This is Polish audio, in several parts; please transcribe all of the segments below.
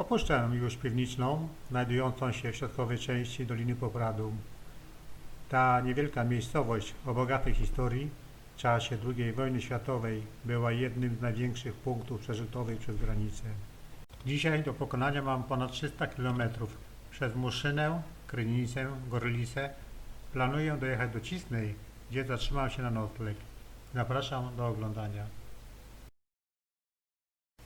Opuszczam już piwniczną, znajdującą się w środkowej części Doliny Popradu. Ta niewielka miejscowość o bogatej historii w czasie II wojny światowej była jednym z największych punktów przerzutowych przez granicę. Dzisiaj do pokonania mam ponad 300 km. Przez Muszynę, Krynicę, Gorlicę planuję dojechać do Cisnej, gdzie zatrzymam się na nocleg. Zapraszam do oglądania.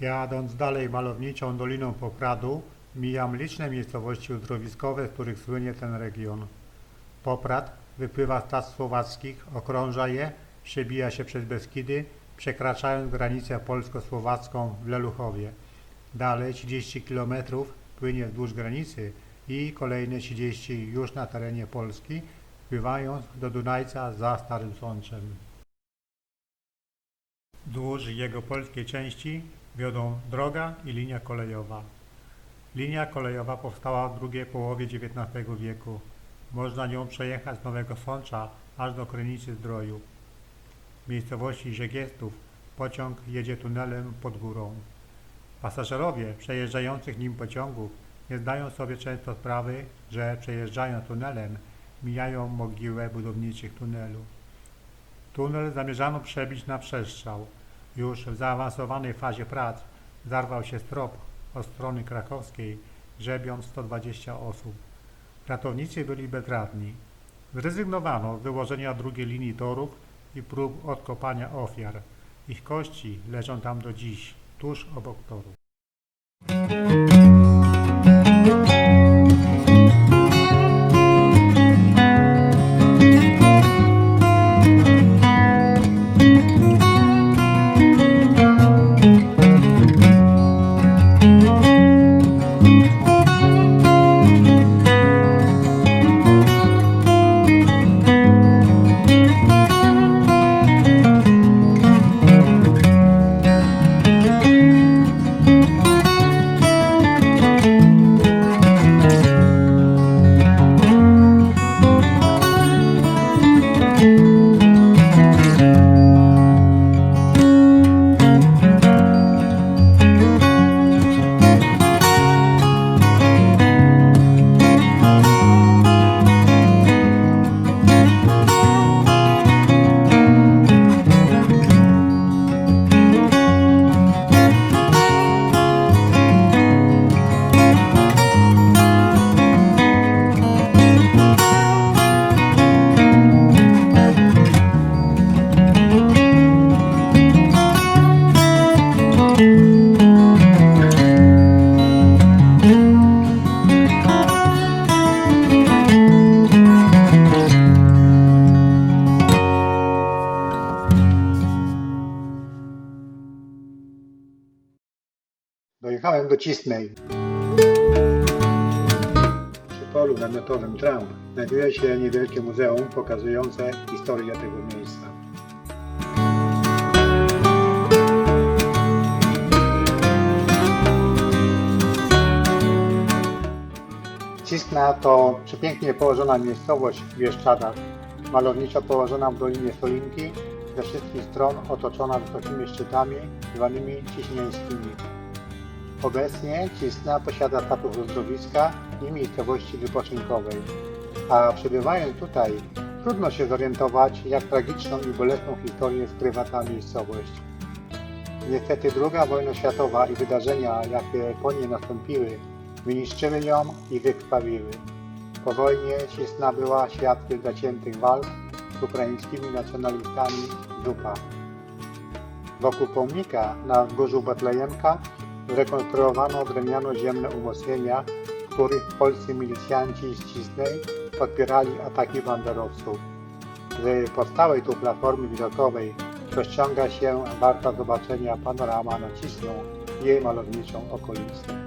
Jadąc dalej malowniczą Doliną Popradu, mijam liczne miejscowości uzdrowiskowe, z których słynie ten region. Poprad wypływa z Tac Słowackich, okrąża je, przebija się przez Beskidy, przekraczając granicę polsko-słowacką w Leluchowie. Dalej 30 km płynie wzdłuż granicy i kolejne 30 już na terenie Polski, wpływając do Dunajca za Starym Sączem. Wzdłuż jego polskiej części wiodą droga i linia kolejowa. Linia kolejowa powstała w drugiej połowie XIX wieku. Można nią przejechać z Nowego Sącza aż do Krynicy Zdroju. W miejscowości Żegiestów pociąg jedzie tunelem pod górą. Pasażerowie przejeżdżających nim pociągów nie zdają sobie często sprawy, że przejeżdżając tunelem mijają mogiłę budowniczych tunelu. Tunel zamierzano przebić na przestrzał. Już w zaawansowanej fazie prac zarwał się strop od strony krakowskiej, grzebiąc 120 osób. Ratownicy byli bezradni. Zrezygnowano z wyłożenia drugiej linii torów i prób odkopania ofiar. Ich kości leżą tam do dziś, tuż obok torów. Dojechałem do Cisnej. Przy polu namiotowym Traum znajduje się niewielkie muzeum pokazujące historię tego miejsca. Cisna to przepięknie położona miejscowość w Bieszczadach, malowniczo położona w Dolinie Solinki, ze wszystkich stron otoczona wysokimi szczytami zwanymi ciśnieńskimi. Obecnie Cisna posiada status uzdrowiska i miejscowości wypoczynkowej, a przebywając tutaj trudno się zorientować, jak tragiczną i bolesną historię skrywa ta miejscowość. Niestety II wojna światowa i wydarzenia, jakie po niej nastąpiły, wyniszczyły ją i wykrwawiły. Po wojnie Cisna była świadkiem zaciętych walk z ukraińskimi nacjonalistami ZUPA. Wokół pomnika na wzgórzu Betlejemka zrekonstruowano drewniano-ziemne umocnienia, w których polscy milicjanci z Cisnej podpierali ataki banderowców. Z powstałej tu platformy widokowej rozciąga się warta zobaczenia panorama na Cisną i jej malowniczą okolicę.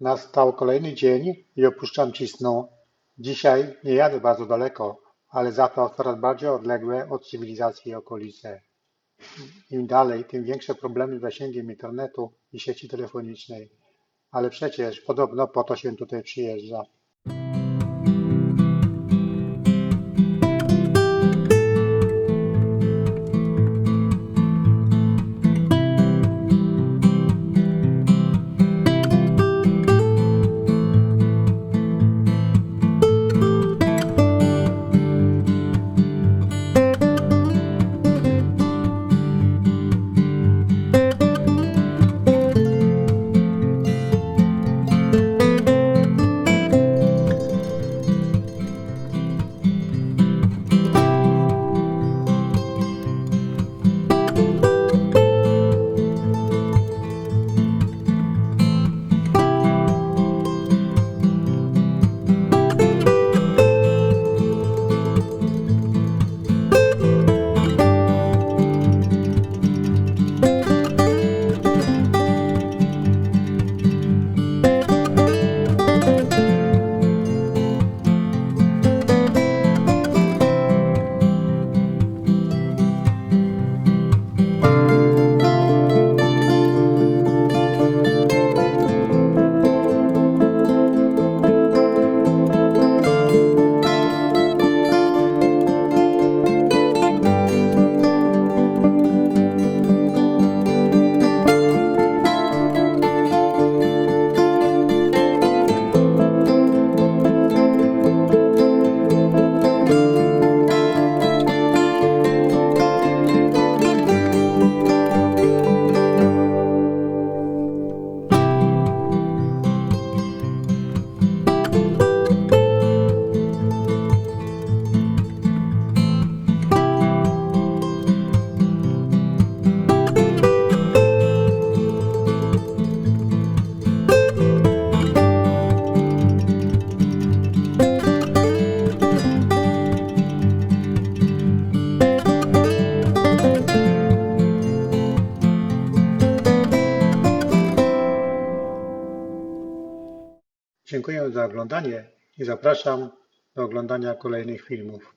Nastał kolejny dzień i opuszczam ci snu. Dzisiaj nie jadę bardzo daleko, ale za to coraz bardziej odległe od cywilizacji okolice. Im dalej, tym większe problemy z zasięgiem internetu i sieci telefonicznej. Ale przecież podobno po to się tutaj przyjeżdża. Dziękuję za oglądanie i zapraszam do oglądania kolejnych filmów.